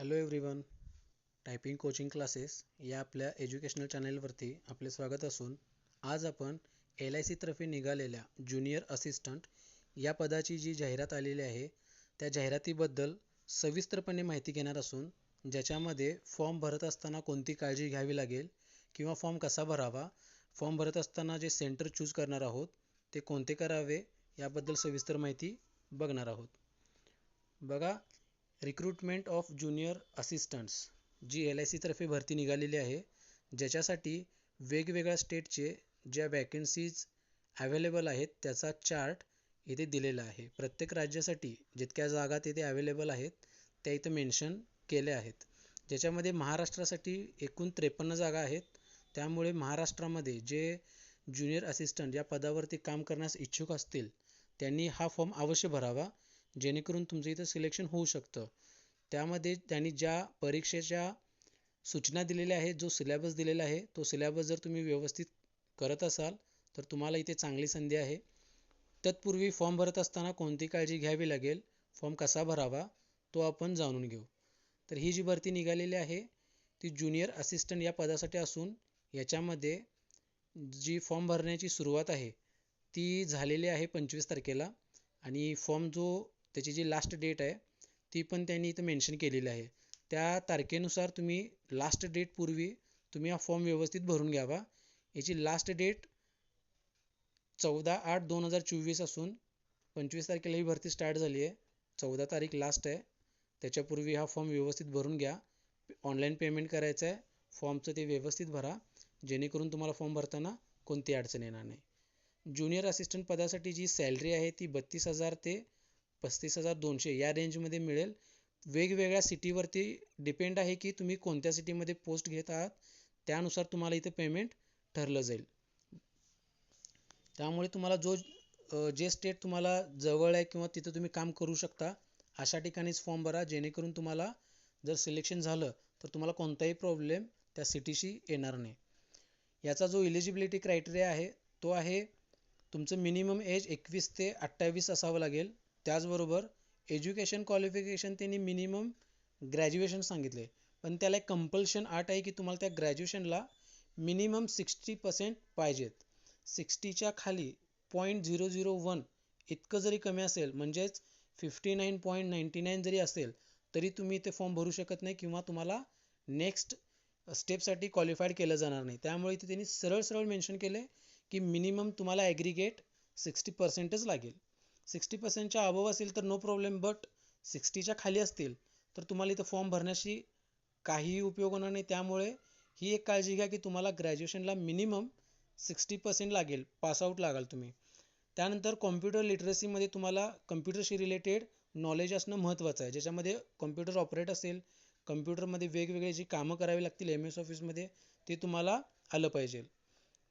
Hello everyone typing coaching classes या आपल्या educational चॅनेलवरती आपले स्वागत असून आज आपण एल आय सीतर्फे निघालेल्या ज्युनियर असिस्टंट या पदाची जी जाहिरात आलेली आहे त्या जाहिरातीबद्दल सविस्तरपणे माहिती घेणार असून ज्याच्यामध्ये फॉर्म भरत असताना कोणती काळजी घ्यावी लागेल किंवा फॉर्म कसा भरावा फॉर्म भरत असताना जे सेंटर चूज करणार आहोत ते कोणते करावे याबद्दल सविस्तर माहिती बघणार आहोत. बघा recruitment of junior assistants G L I सीतर्फे भरती निघालेली आहे ज्याच्यासाठी वेगवेगळ्या स्टेटचे ज्या वॅकन्सीज ॲवेलेबल आहेत त्याचा चार्ट इथे दिलेला आहे. प्रत्येक राज्यासाठी जितक्या जागा तिथे ॲवेलेबल आहेत त्या इथं मेन्शन केल्या आहेत. ज्याच्यामध्ये महाराष्ट्रासाठी एकूण त्रेपन्न जागा आहेत. त्यामुळे महाराष्ट्रामध्ये जे ज्युनियर असिस्टंट या पदावरती काम करण्यास इच्छुक असतील त्यांनी हा फॉर्म अवश्य भरावा. जेणेकरून तुमचं इथं सिलेक्शन होऊ शकतं. त्यामध्ये त्यांनी ज्या परीक्षेच्या सूचना दिलेल्या आहेत जो सिलॅबस दिलेला आहे तो सिलॅबस जर तुम्ही व्यवस्थित करत असाल तर तुम्हाला इथे चांगली संधी आहे. तत्पूर्वी फॉर्म भरत असताना कोणती काळजी घ्यावी लागेल फॉर्म कसा भरावा तो आपण जाणून घेऊ. तर ही जी भरती निघालेली आहे ती ज्युनियर असिस्टंट या पदासाठी असून याच्यामध्ये जी फॉर्म भरण्याची सुरुवात आहे ती झालेली आहे पंचवीस तारखेला. आणि फॉर्म जो त्याची जी लास्ट डेट आहे ती पण त्यांनी इथं मेन्शन केलेली आहे. त्या तारखेनुसार तुम्ही लास्ट डेटपूर्वी तुम्ही हा फॉर्म व्यवस्थित भरून घ्यावा. याची लास्ट डेट चौदा आठ दोन हजार चोवीस असून पंचवीस तारखेला ही भरती स्टार्ट झाली आहे. चौदा तारीख लास्ट आहे. त्याच्यापूर्वी हा फॉर्म व्यवस्थित भरून घ्या. ऑनलाईन पेमेंट करायचं आहे. फॉर्मचं ते व्यवस्थित भरा. जेणेकरून तुम्हाला फॉर्म भरताना कोणती अडचण येणार नाही. ज्युनियर असिस्टंट पदासाठी जी सॅलरी आहे ती बत्तीस हजार ते पस्तीस हजार दोनशे या रेंजमध्ये मिळेल. वेगवेगळ्या सिटीवरती डिपेंड आहे की तुम्ही कोणत्या सिटीमध्ये पोस्ट घेत आहात. त्यानुसार तुम्हाला इथे पेमेंट ठरलं जाईल. त्यामुळे तुम्हाला जो जे स्टेट तुम्हाला जवळ आहे किंवा तिथं तुम्ही काम करू शकता अशा ठिकाणीच फॉर्म भरा. जेणेकरून तुम्हाला जर सिलेक्शन झालं तर तुम्हाला कोणताही प्रॉब्लेम त्या सिटीशी येणार नाही. याचा जो इलिजिबिलिटी क्रायटेरिया आहे तो आहे तुमचं मिनिमम एज एकवीस ते अठ्ठावीस असावं लागेल. त्याचबरोबर एज्युकेशन क्वालिफिकेशन त्यांनी मिनिमम ग्रॅज्युएशन सांगितले पण त्याला एक कंपल्शन आट आहे की तुम्हाला त्या ग्रॅज्युएशनला मिनिमम सिक्स्टी पर्सेंट पाहिजेत. सिक्स्टीच्या खाली पॉईंट झिरो झिरो वन इतकं जरी कमी असेल म्हणजेच fifty nine point ninety nine जरी असेल तरी तुम्ही इथे फॉर्म भरू शकत नाही किंवा तुम्हाला नेक्स्ट स्टेपसाठी क्वालिफाईड केलं जाणार नाही. त्यामुळे इथे त्यांनी सरळ सरळ मेन्शन केले की मिनिमम तुम्हाला ॲग्रिगेट सिक्स्टी पर्सेंटच लागेल. सिक्स्टी पर्सेंटच्या अबव असेल तर नो प्रॉब्लेम बट सिक्स्टीच्या खाली असतील तर तुम्हाला इथं फॉर्म भरण्याशी काहीही उपयोग होणार नाही. त्यामुळे ही एक काळजी घ्या की तुम्हाला ग्रॅज्युएशनला मिनिमम सिक्स्टी पर्सेंट लागेल पासआउट लागाल तुम्ही. त्यानंतर कॉम्प्युटर लिटरसीमध्ये तुम्हाला कम्प्युटरशी रिलेटेड नॉलेज असणं महत्त्वाचं आहे. ज्याच्यामध्ये कॉम्प्युटर ऑपरेट असेल कम्प्युटरमध्ये वेगवेगळे जी कामं करावी लागतील एम एस ऑफिसमध्ये ते तुम्हाला आलं पाहिजे.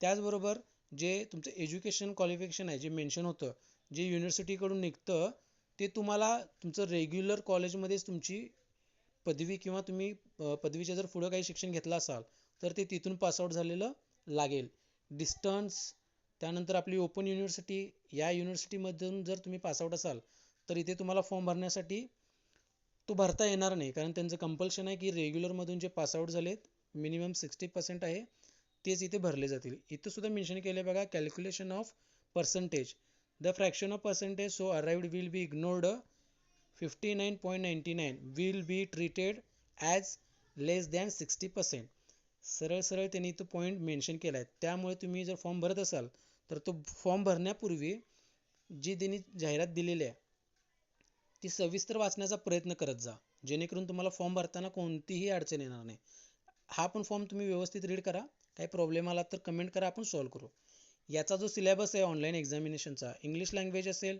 त्याचबरोबर जे तुमचं एज्युकेशन क्वालिफिकेशन आहे जे मेन्शन होतं जे युनिव्हर्सिटीकडून निघतं ते तुम्हाला तुमचं रेग्युलर कॉलेजमध्येच तुमची पदवी किंवा तुम्ही पदवीच्या जर पुढं काही शिक्षण घेतलं असाल तर ते तिथून पासआउट झालेलं लागेल. डिस्टन्स त्यानंतर आपली ओपन युनिव्हर्सिटी या युनिव्हर्सिटीमधून जर तुम्ही पासआउट असाल तर इथे तुम्हाला फॉर्म भरण्यासाठी तो भरता येणार नाही कारण त्यांचं कंपल्शन आहे की रेग्युलरमधून जे पासआउट झालेत मिनिमम सिक्स्टी पर्सेंट आहे तेच इथे भरले जातील. इथं सुद्धा मेन्शन केले बघा calculation of percentage the fraction of percentage so arrived will be ignored fifty nine point ninety nine will be treated as less than sixty percent सरळ सरळ त्यांनी तो पॉईंट मेन्शन केला आहे त्यामुळे तुम्ही जर फॉर्म भरत असाल तर तो फॉर्म भरण्यापूर्वी जी त्यांनी जाहिरात दिलेली आहे ती सविस्तर वाचण्याचा प्रयत्न करत जा. जेणेकरून तुम्हाला फॉर्म भरताना कोणतीही अडचण येणार नाही. हा पण फॉर्म तुम्ही व्यवस्थित रीड करा. काही प्रॉब्लेम आला तर कमेंट करा आपण सॉल्व्ह करू. याचा जो सिलेबस आहे ऑनलाईन एक्झामिनेशनचा इंग्लिश लँग्वेज असेल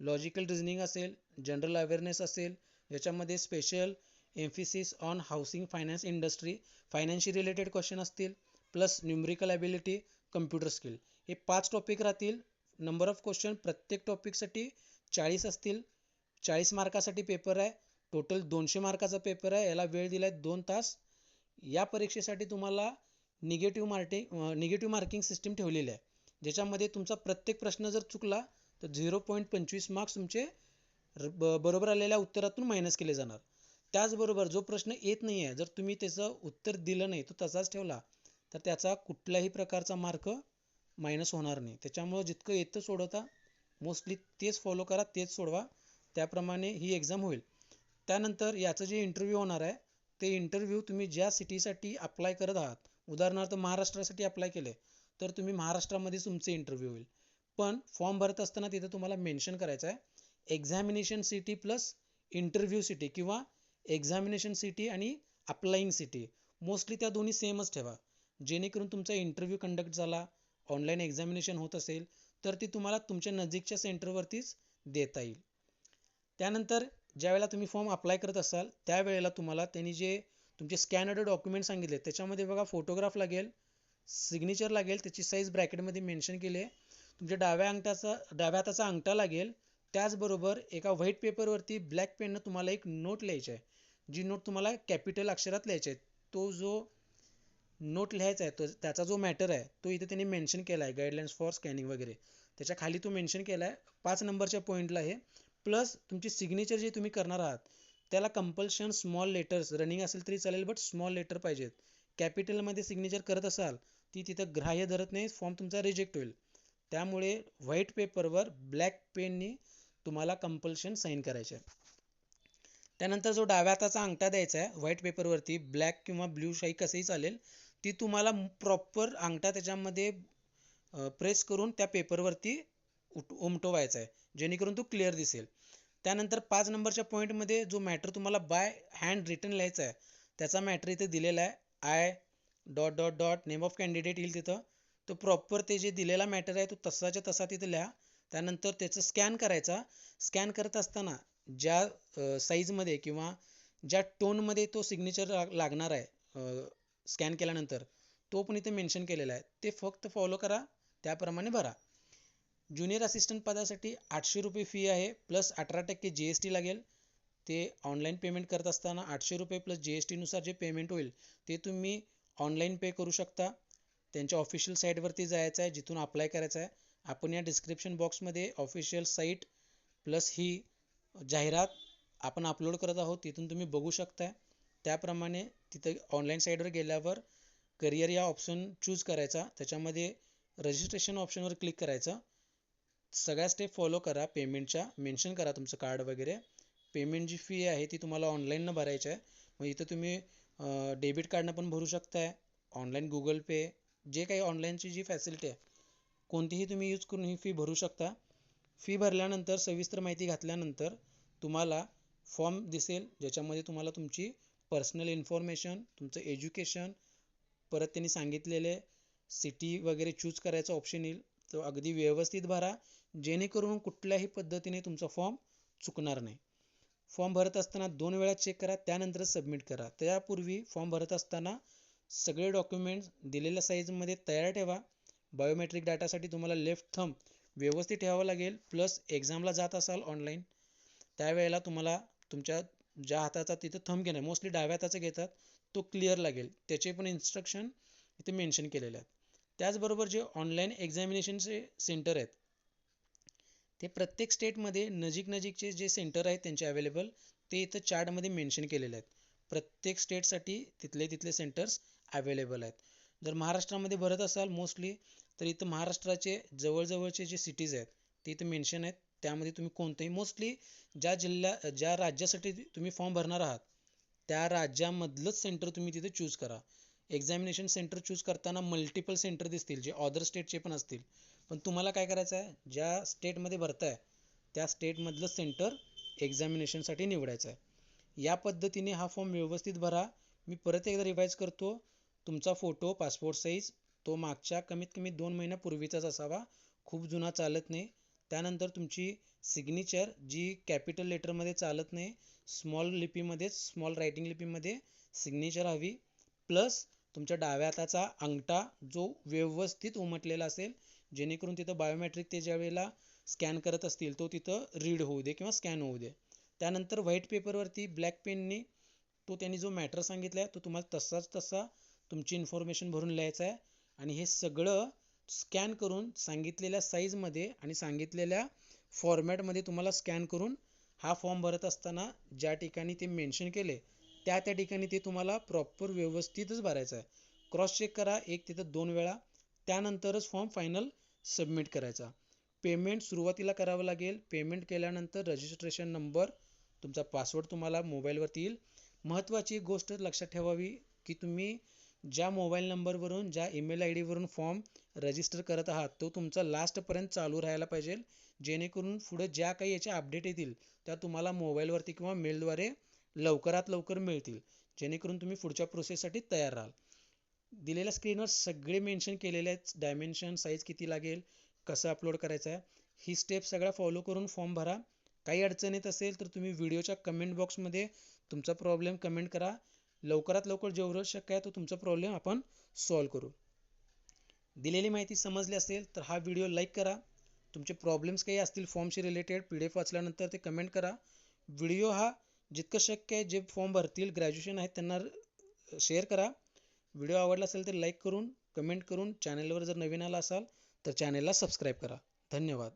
लॉजिकल रिझनिंग असेल जनरल अवेअरनेस असेल याच्यामध्ये special emphasis on housing finance industry finance related question असतील plus numerical ability computer skill हे पाच टॉपिक राहतील. नंबर ऑफ क्वेश्चन प्रत्येक टॉपिकसाठी चाळीस असतील. चाळीस मार्कासाठी पेपर आहे. टोटल दोनशे मार्काचा पेपर आहे. याला वेळ दिला आहे दोन तास. या परीक्षेसाठी तुम्हाला negative marking negative marking system ठेवलेली आहे. ज्याच्यामध्ये तुमचा प्रत्येक प्रश्न जर चुकला तर झिरो पॉईंट पंचवीस मार्क्स तुमचे बरोबर आलेल्या उत्तरातून मायनस केले जाणार. त्याचबरोबर जो प्रश्न येत नाही आहे जर तुम्ही त्याचं उत्तर दिलं नाही तो तसाच ठेवला तर त्याचा कुठल्याही प्रकारचा मार्क मायनस होणार नाही. त्याच्यामुळं जितकं येतं सोडवता मोस्टली तेच फॉलो करा तेच सोडवा. त्याप्रमाणे ही एक्झाम होईल. त्यानंतर याचं जे इंटरव्ह्यू होणार आहे ते इंटरव्ह्यू तुम्ही ज्या सिटीसाठी अप्लाय करत आहात उदाहरणार्थ महाराष्ट्रासाठी अप्लाय केले तर तुम्ही महाराष्ट्रामध्ये तुमचे इंटरव्ह्यू होईल. पण फॉर्म भरत असताना तिथं तुम्हाला मेन्शन करायचं आहे. Examination city plus interview city किंवा एक्झामिनेशन सिटी आणि अप्लाईंग सिटी मोस्टली त्या दोन्ही सेमच ठेवा. जेणेकरून तुमचा इंटरव्ह्यू कंडक्ट झाला ऑनलाईन एक्झामिनेशन होत असेल तर ती तुम्हाला तुमच्या नजीकच्या सेंटरवरतीच देता येईल. त्यानंतर ज्यावेळेला तुम्ही फॉर्म अप्लाय करत असाल त्यावेळेला तुम्हाला त्यांनी जे तुमचे स्कॅनर्ड डॉक्युमेंट सांगितले त्याच्यामध्ये बघा फोटोग्राफ लागेल सिग्नेचर लागेल त्याची साईज ब्रॅकेटमध्ये मेन्शन केली आहे. तुमच्या डाव्या अंगठाचा डाव्या हाताचा अंगठा लागेल. त्याचबरोबर एका व्हाईट पेपरवरती ब्लॅक पेननं तुम्हाला एक नोट लिहायची आहे. जी नोट तुम्हाला कॅपिटल अक्षरात लिहायची आहे. तो जो नोट लिहायचा आहे तो त्याचा जो मॅटर आहे तो इथे त्यांनी मेन्शन केला आहे गाईडलाईन्स फॉर स्कॅनिंग वगैरे. त्याच्याखाली तो मेन्शन केला आहे. पाच नंबरच्या पॉईंटला आहे. प्लस तुमची सिग्नेचर जे तुम्ही करणार आहात त्याला कंपल्शन स्मॉल लेटर्स रनिंग असेल तरी चालेल बट स्मॉल लेटर पाहिजेत. कॅपिटलमध्ये सिग्नेचर करत असाल ती तिथं ग्राह्य धरत नाही फॉर्म तुमचा रिजेक्ट होईल. त्यामुळे व्हाईट पेपरवर ब्लॅक पेननी तुम्हाला कंपल्शन साईन करायचे आहे त्यानंतर जो डाव्या हाताचा अंगठा द्यायचा आहे व्हाईट पेपरवरती ब्लॅक किंवा ब्ल्यू शाई कसंही चालेल ती तुम्हाला प्रॉपर अंगठा त्याच्यामध्ये प्रेस करून त्या पेपरवरती उमटवायचा आहे जेणेकरून तो क्लिअर दिसेल. त्यानंतर पाच नंबरच्या पॉईंटमध्ये जो मॅटर तुम्हाला बाय हँड रिटर्न लिहायचा आहे त्याचा मॅटर इथे दिलेला आहे. I dot dot dot name of candidate येईल तिथं. तो प्रॉपर ते जे दिलेला मॅटर आहे तो तसाच्या तसा तिथं लिहा. त्यानंतर त्याचं स्कॅन करायचा. स्कॅन करत असताना ज्या साईजमध्ये किंवा ज्या टोनमध्ये तो सिग्नेचर लागणार आहे स्कॅन केल्यानंतर तो पण इथे मेन्शन केलेला आहे. ते फक्त फॉलो करा त्याप्रमाणे भरा. ज्युनियर असिस्टंट पदासाठी आठशे रुपये फी आहे प्लस अठरा टक्के जी एस टी लागेल. ते ऑनलाईन पेमेंट करत असताना आठशे रुपये प्लस जी एस टीनुसार जे पेमेंट होईल ते तुम्ही ऑनलाईन पे करू शकता. त्यांच्या ऑफिशियल साईटवरती जायचं आहे जिथून अप्लाय करायचं आहे. आपण या डिस्क्रिप्शन बॉक्समध्ये ऑफिशियल साईट प्लस ही जाहिरात आपण अपलोड करत आहोत तिथून तुम्ही बघू शकताय. त्याप्रमाणे तिथं ऑनलाईन साईटवर गेल्यावर करिअर या ऑप्शन चूज करायचा. त्याच्यामध्ये रजिस्ट्रेशन ऑप्शनवर क्लिक करायचं. सगळ्या स्टेप फॉलो करा पेमेंटच्या मेन्शन करा तुमचं कार्ड वगैरे. पेमेंट जी फी आहे ती तुम्हाला ऑनलाईननं भरायची आहे. मग इथं तुम्ही डेबिट कार्डनं पण भरू शकताय. ऑनलाईन गुगल पे जे काही ऑनलाईनची जी फॅसिलिटी आहे कोणतीही तुम्ही यूज करून ही फी भरू शकता. फी भरल्यानंतर सविस्तर माहिती घातल्यानंतर तुम्हाला फॉर्म दिसेल ज्याच्यामध्ये तुम्हाला तुमची पर्सनल इन्फॉर्मेशन तुमचं एज्युकेशन परत त्यांनी सांगितलेले सिटी वगैरे चूज करायचा ऑप्शन येईल तो अगदी व्यवस्थित भरा. जेणेकरून कुठल्याही पद्धतीने तुमचा फॉर्म चुकणार नाही. फॉर्म भरत असताना दोन वेळा चेक करा त्यानंतर सबमिट करा. त्यापूर्वी फॉर्म भरत असताना सगळे डॉक्युमेंट्स दिलेल्या साईजमध्ये तयार ठेवा. बायोमेट्रिक डाटासाठी तुम्हाला लेफ्ट थंब व्यवस्थित ठेवावं लागेल प्लस एक्झामला जात असाल ऑनलाईन त्यावेळेला तुम्हाला तुमच्या ज्या हाताचा तिथं थंब आहे मोस्टली डाव्या हाताचा घेतात तो क्लिअर लागेल. त्याचे पण इन्स्ट्रक्शन इथे मेन्शन केलेले आहेत. त्याचबरोबर जे ऑनलाईन एक्झामिनेशनचे सेंटर आहेत ते प्रत्येक स्टेटमध्ये नजीक नजीकचे जे सेंटर आहेत त्यांचे अवेलेबल ते इथं चार्टमध्ये मेन्शन केलेले आहेत. प्रत्येक स्टेटसाठी तिथले तिथले सेंटर्स अवेलेबल आहेत. जर महाराष्ट्रामध्ये भरत असाल मोस्टली तर इथं महाराष्ट्राचे जवळजवळचे जे सिटीज आहेत ते इथं मेन्शन आहेत. त्यामध्ये तुम्ही कोणतंही मोस्टली ज्या जिल्ह्या ज्या राज्यासाठी तुम्ही फॉर्म भरणार आहात त्या राज्यामधलंच सेंटर तुम्ही तिथे चूज करा. एक्झामिनेशन सेंटर चूज करताना मल्टिपल सेंटर दिसतील जे ऑदर स्टेटचे पण असतील. पण तुम्हाला काय करायचं आहे? ज्या स्टेटमध्ये भरताय त्या स्टेटमधलं सेंटर एक्झामिनेशनसाठी निवडायचं आहे. या पद्धतीने हा फॉर्म व्यवस्थित भरा. मी परत एकदा रिवाईज करतो. तुमचा फोटो पासपोर्ट साईज तो मागच्या कमीत कमी दोन महिन्यापूर्वीचाच असावा. खूप जुना चालत नाही. त्यानंतर तुमची सिग्नेचर जी कॅपिटल लेटरमध्ये चालत नाही स्मॉल लिपीमध्येच स्मॉल रायटिंग लिपीमध्ये सिग्नेचर हवी. प्लस तुमच्या डाव्या हाताचा अंगठा जो व्यवस्थित उमटलेला असेल जेणेकरून तिथं बायोमॅट्रिक ते ज्या वेळेला स्कॅन करत असतील तो तिथं रीड होऊ दे किंवा स्कॅन होऊ दे. त्यानंतर व्हाईट पेपरवरती ब्लॅक पेननी तो त्यांनी जो मॅटर सांगितला आहे तो तुम्हाला तसाच तसा तुमची इन्फॉर्मेशन भरून लिहायचं आहे. आणि हे सगळं स्कॅन करून सांगितलेल्या साईजमध्ये आणि सांगितलेल्या फॉर्मॅटमध्ये तुम्हाला स्कॅन करून हा फॉर्म भरत असताना ज्या ठिकाणी ते मेन्शन केले त्या त्या ठिकाणी ते तुम्हाला प्रॉपर व्यवस्थितच भरायचं आहे. क्रॉस चेक करा एक तिथं दोन वेळा. त्यानंतरच फॉर्म फायनल सबमिट करायचा. पेमेंट सुरुवातीला करावं लागेल. पेमेंट केल्यानंतर रजिस्ट्रेशन नंबर तुमचा पासवर्ड तुम्हाला मोबाईलवरती येईल. महत्त्वाची गोष्ट लक्षात ठेवावी की तुम्ही ज्या मोबाईल नंबरवरून ज्या ईमेल आय डीवरून फॉर्म रजिस्टर करत आहात तो तुमचा लास्टपर्यंत चालू राहायला पाहिजे. जेणेकरून पुढे ज्या काही याच्या अपडेट येतील त्या तुम्हाला मोबाईलवरती किंवा मेलद्वारे लवकरात लवकर मिळतील. जेणेकरून तुम्ही पुढच्या प्रोसेससाठी तयार राहाल. दिलेल्या स्क्रीनवर सगळे मेन्शन केलेले आहेत. डायमेन्शन साईज किती लागेल कसं अपलोड करायचं आहे. ही स्टेप सगळ्या फॉलो करून फॉर्म भरा. काही अडचण येत असेल तर तुम्ही व्हिडिओच्या कमेंट बॉक्समध्ये तुमचा प्रॉब्लेम कमेंट करा. लवकरात लवकर जेवढं शक्य आहे तो तुमचा प्रॉब्लेम आपण सॉल्व करू. दिलेली माहिती समजली असेल तर हा व्हिडिओ लाईक करा. तुमचे प्रॉब्लेम्स काही असतील फॉर्मशी रिलेटेड पी डी एफ वाचल्यानंतर ते कमेंट करा. व्हिडिओ हा जितकं शक्य आहे जे फॉर्म भरतील ग्रॅज्युएशन आहेत त्यांना शेअर करा. व्हिडिओ आवडला असेल तर लाईक करून कमेंट करून चॅनेलवर जर नवीन आला असाल तर चॅनेलला सबस्क्राईब करा. धन्यवाद.